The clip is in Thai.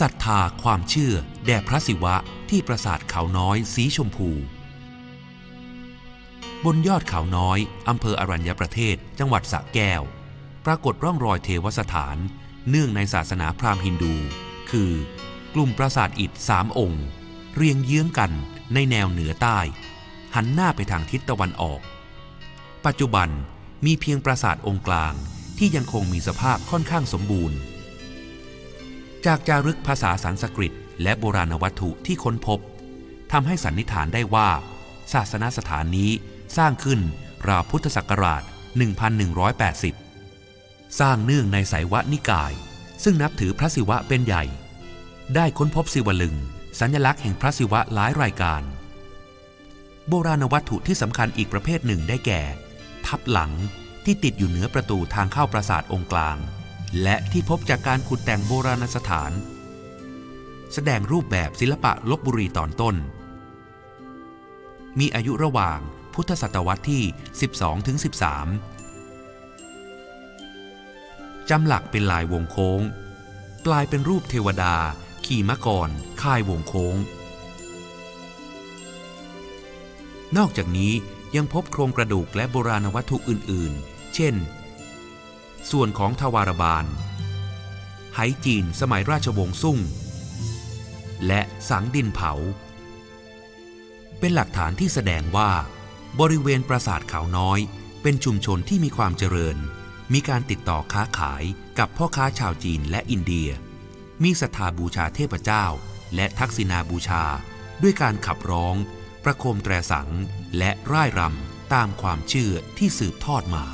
ศรัทธาความเชื่อแด่พระศิวะที่ปราสาทเขาน้อยสีชมพู บนยอดเขาน้อยอำเภออรัญญประเทศจังหวัดสระแก้ว ปรากฏร่องรอยเทวสถาน เนื่องในศาสนาพราหมณ์ฮินดู คือกลุ่มปราสาทอิฐสามองค์ เรียงเยื้องกันในแนวเหนือใต้ หันหน้าไปทางทิศตะวันออก ปัจจุบันมีเพียงปราสาทองค์กลางที่ยังคงมีสภาพค่อนข้างสมบูรณ์ จากจารึกภาษาสันสกฤต และโบราณวัตถุที่ค้นพบทำให้สันนิษฐานได้ว่า ศาสนสถานนี้สร้างขึ้นราวพุทธศักราช 1180 สร้างเนื่องในไสยวะนิกาย ซึ่งนับถือพระศิวะเป็นใหญ่ ได้ค้นพบศิวลึง สัญลักษณ์แห่งพระศิวะหลายรายการ โบราณวัตถุที่สำคัญอีกประเภทหนึ่งได้แก่ ทับหลังที่ติดอยู่เหนือประตูทางเข้าปราสาทองค์กลาง และที่พบจากการขุดแต่งโบราณสถาน แสดงรูปแบบศิลปะลบบุรีตอนต้น มีอายุระหว่างพุทธศตวรรษที่ 12ถึง13จำหลักเป็นลายวงโค้งกลายเป็นรูปเทวดา ขี่มะกรค่ายวงโค้ง นอกจากนี้ยังพบโครงกระดูกและโบราณวัตถุอื่น ๆ เช่น ส่วนของทวารบาลไหจีนสมัยราชวงศ์ซุ่ง และสังดินเผา เป็นหลักฐานที่แสดงว่า บริเวณปราสาทเขาน้อย เป็นชุมชนที่มีความเจริญ มีการติดต่อค้าขายกับพ่อค้าชาวจีนและอินเดีย มีศรัทธาบูชาเทพเจ้า และทักษิณาบูชา ด้วยการขับร้อง ประโคมแตรสังและร่ายรำตามความเชื่อที่สืบทอดมา